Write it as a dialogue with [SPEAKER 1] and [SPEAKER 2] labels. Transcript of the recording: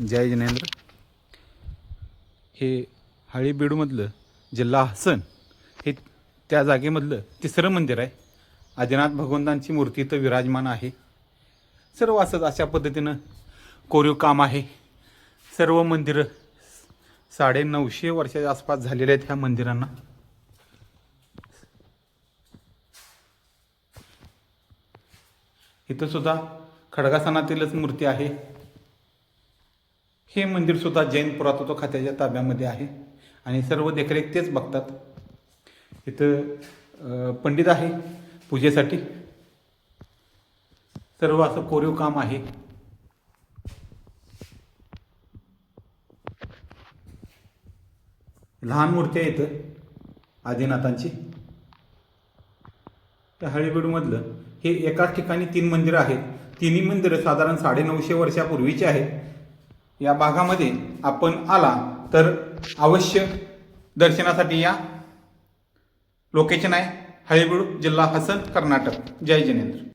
[SPEAKER 1] जय जिनेंद्र. हे हळीबीडमधलं जिल्हा हसन हे त्या जागेमधलं तिसरं मंदिर आहे. आदिनाथ भगवंतांची मूर्ती इथं विराजमान आहे. सर्व असंच अशा पद्धतीनं कोरीव काम आहे. सर्व मंदिरं साडे नऊशे वर्षाच्या आसपास झालेले आहेत ह्या मंदिरांना. इथं सुद्धा खडगासनातीलच मूर्ती आहे. हे मंदिर सुद्धा जैन पुरातत्व खात्याच्या ताब्यामध्ये आहे. आणि सर्व देखरेख तेच बघतात. इथं पंडित आहे पूजेसाठी. सर्व असं कोरीव काम आहे. लहान मूर्त्या इथं आदिनाथांची. त्या हळीबीडमधलं हे एकाच ठिकाणी तीन मंदिरं आहेत. तिन्ही मंदिरं साधारण साडेनऊशे वर्षापूर्वीची आहेत. या भागामध्ये आपण आला तर अवश्य दर्शनासाठी या. लोकेशन आहे हळेबीड जिल्हा हसन कर्नाटक. जय जिनेंद्र.